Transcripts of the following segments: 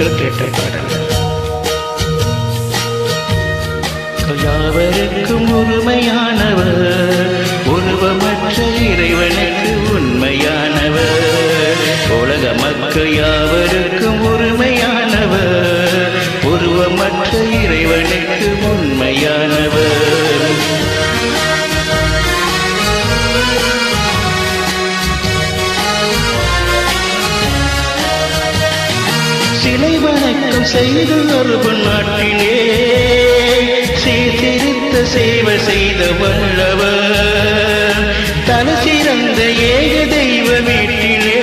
நீங்கள் கேட்ட பாடல் யாவருக்கும் உரிமையானவர் உருவமற்ற இறைவனுக்கு உண்மையானவர். உலக மக்கள் யாவருக்கும் சிலை வணக்கம் செய்து அருபு நாட்டிலே சீர்திருத்த சேவை செய்த வல்லவர். தலை சிறந்த ஏக தெய்வ வீட்டிலே.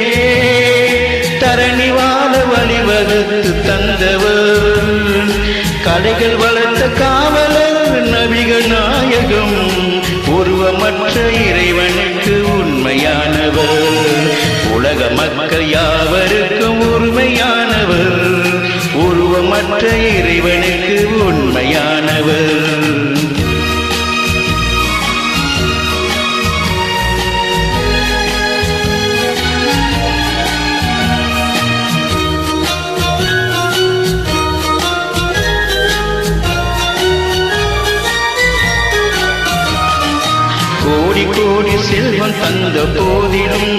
தரணி வாழ வழிவகுத்து தந்தவர். கலைகள் வளர்த்த காவலர் நபிக நாயகம். உருவமற்ற இறைவனுக்கு உண்மையானவர். உலக மக்கள் யார் உருவமற்ற இறைவனுக்கு உண்மையானவர். கோடி கோடி செல்வம் தந்த போதிலும்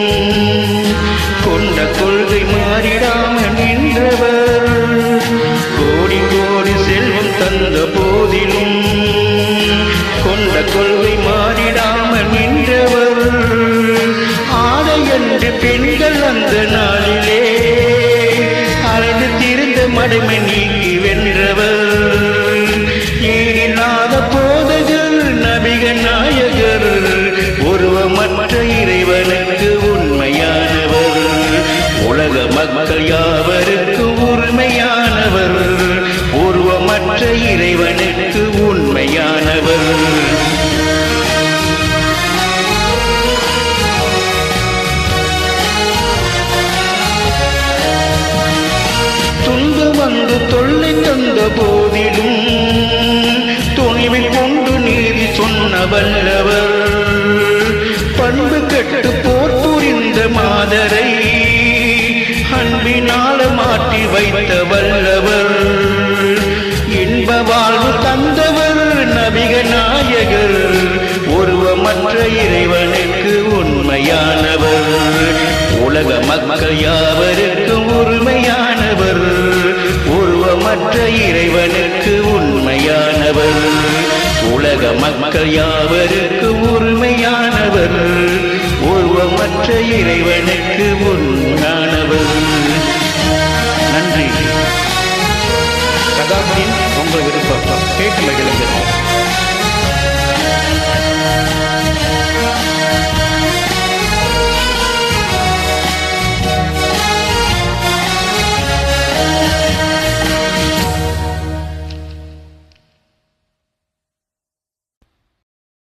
இருந்த போதிலும் கொண்ட கொள்கை மாறிடாமல் நின்றவர். ஆடை என்று பெண்கள் அந்த நாளிலே அலைந்து திருந்த மடைமை நீக்கி வென்றவர். ஏனில்லாத போதகர் நபிக நாயகர் உருவமற்ற இறைவனுக்கு உண்மையானவர். உலக மக்கள் யாவருக்கு போதிலும் துணிவில் கொண்டு நீதி சொன்ன வல்லவர். பண்பு கெட்டு போர் புரிந்த மாதரை அன்பினால மாற்றி வைத்த வல்லவர். இன்ப வாழ்வு தந்தவர் நபிக நாயகர். உருவமற்ற இறைவனுக்கு உண்மையானவர். உலக மக்கள் யாவருக்கு உலக மக்கள் யாவருக்கு உரிமையானவர். உருவமற்ற இறைவனுக்கு முன்